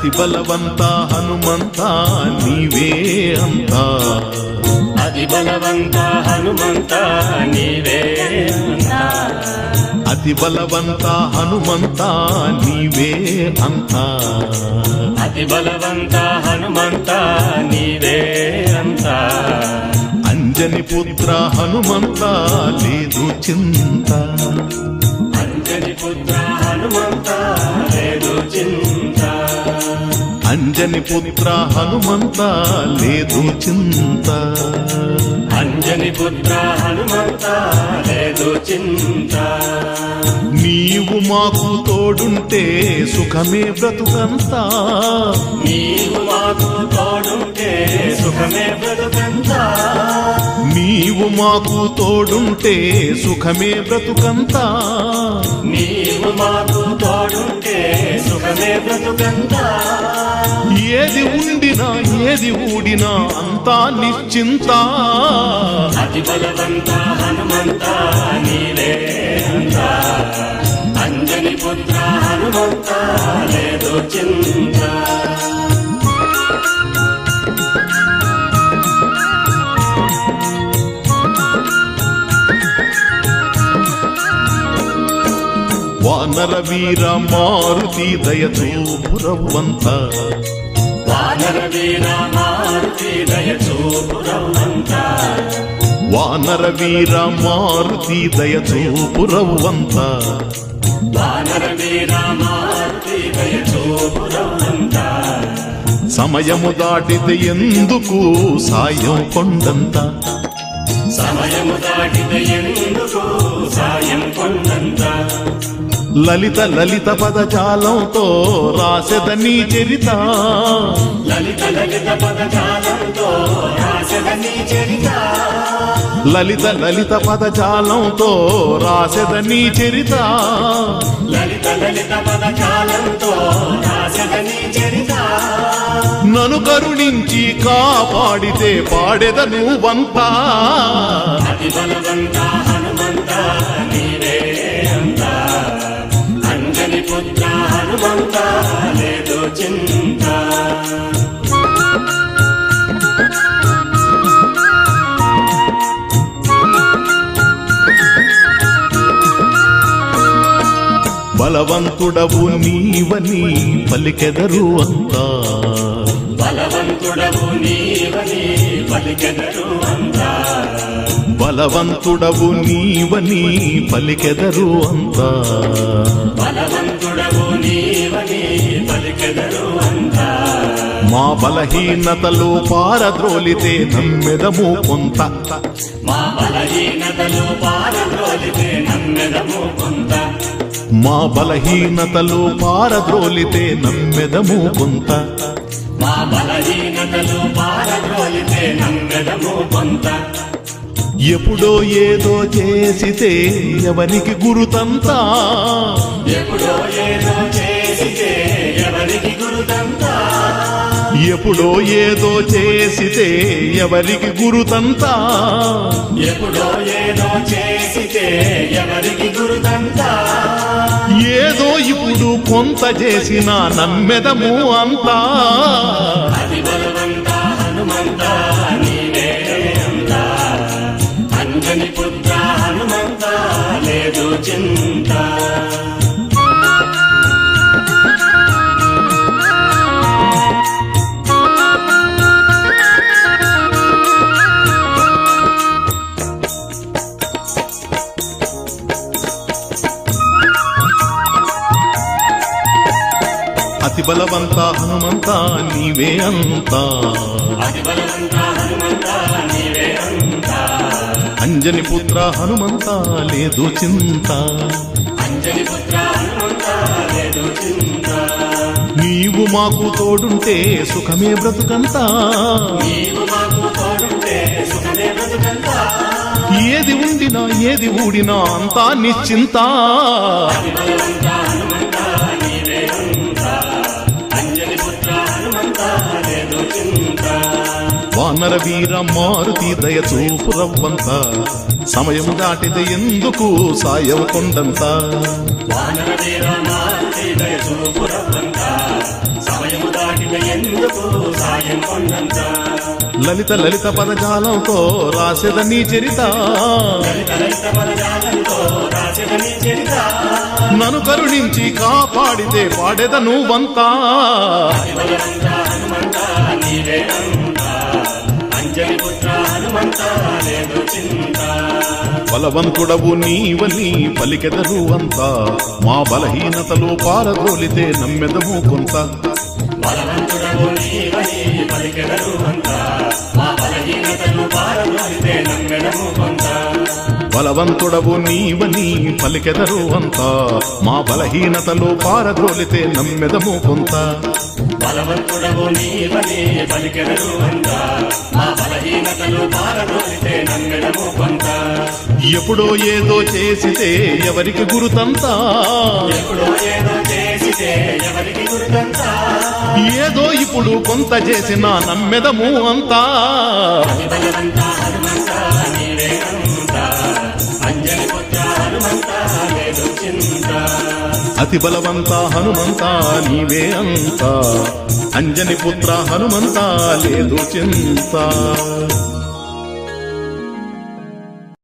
అతి బలవంత హనుమంత నీవే అంతా. అతి బలవంత హనుమంత నీవే అంతా. అతి బలవంత హనుమంత నీవే అంతా. అతి బలవంత హనుమంత నీవే అంతా. అంజని పుత్ర హనుమంత లేదు చింత. అంజని పుత్ర హనుమంత లేదు చింత. అంజని పుత్ర హనుమంత లేదు చింత. అంజని పుత్ర హనుమంత లేదు చింత. నీవు మాకు తోడుంటే సుఖమే బ్రతుకంతా. నీవు మాకు తోడుంటే సుఖమే బ్రతుకంతా. నీవు మాకు తోడుంటే సుఖమే బ్రతుకంతా. నీవు మాకు తోడుంటే సుఖమే బ్రతుకంతా. ఏది ఉండినా ఏది ఊడినా అంతా నిశ్చింత. అతి బలవంత హనుమంత నీలే అంతా. అంజని పుత్ర హనుమంత లేదు చింత. వానర వీర మారుతి దయచూపురవ్వంత మారుతి చూపురవంత వానర వీర మారుతి దయచూపురవ్వంత మారుతి చూపురవంత సమయము దాటితే ఎందుకు సాయం కొండంత? సమయము దాటిన ఎందుకు సాయం కొండంత? లలిత లలిత పదజాలంతో రాసెదని చరిత. లలిత లలిత పదజాలంతో రాసదని చరిత. లలిత లలిత పదజాలంతో చరిత. లలిత లలిత పదజాలంతో చరిత. కరుణించి కాపాడితే పాడెదను వంతా. బలవంతుడవు నీవని పలికెదరు అంతా. బలవంతుడవు నీవని పలికెదరు అంతా. బలవంతుడవు నీవని పలికెదరు అంతా. బలవంతుడవు నీవని పలికెదరు అంతా. మా బలహీనతలు పారద్రోలితే నమ్మెదము కొంత. మా బలహీనతలు పారద్రోలితే నమ్మెదము కొంత. మా బలహీనతలు పారద్రోలితే నమ్మెదము కొంత. మా బలహీనతలు పారద్రోలితే నమ్మెదము కొంత. ఎప్పుడో ఏదో చేసితే ఎవరికి గురుతంతా? ఎప్పుడో ఏదో చేసితే ఎవరికి గురుతంతా? ఎప్పుడో ఏదో చేసితే ఎవరికి గురుతంతా? ఎప్పుడో ఏదో చేసితే ఎవరికి గురుతంతా? ఏదో ఇప్పుడు కొంత చేసిన నమ్మెదము అంతా. అంజని పుత్ర హనుమంత లేదు చింత బలవంత హనుమంత నీవే అంతా. అంత అంజని పుత్ర హనుమంత లేదు చింత. నీవు మాకు తోడుంటే సుఖమే బ్రతుకంతా. నీవు మాకు తోడుంటే సుఖమే బ్రతుకంతా ఏది ఉండినా ఏది ఊడినా అంతా నిశ్చింత అంత అంజని పుత్ర హనుమంత లేదు చింత వాన వానర వీర మారుతి దయ చూపు రవ్వంత. సమయం దాటితే ఎందుకు సాయం కొండంత? లలిత లలిత పదజాలంతో రాసెద నీ చరిత. లలిత లలిత పదజాలంతో రాసిన నీ చరిత. నన్ను కరుణించి కాపాడితే పాడెద నువ్వంతా. బలవంతుడవు నీవని పలికెదరు అంతా. మా బలహీనతలో పారదోలితే నమ్మెదము కొంత. బలవంతుడవు నీవని బలవంతుడవు నీవని పలికెదరు అంతా. మా బలహీనతలో పారద్రోలితే నమ్మెదము కొంత. బలవంతుడవు నీవని పలికెదరు అంత. మా బలహీనతను పారదోలితే నమ్మెడము కొంత. ఎప్పుడో ఏదో చేసితే ఎవరికి గురుతంతా? ఎప్పుడో ఏదో చేసితే ఎవరికి గుర్తంతా? ఏదో ఇప్పుడు కొంత చేసిన నమ్మెదము అంతా. అతి బలవంత హనుమంత నీవే అంత. అంజని పుత్ర హనుమంత లేదు చింత.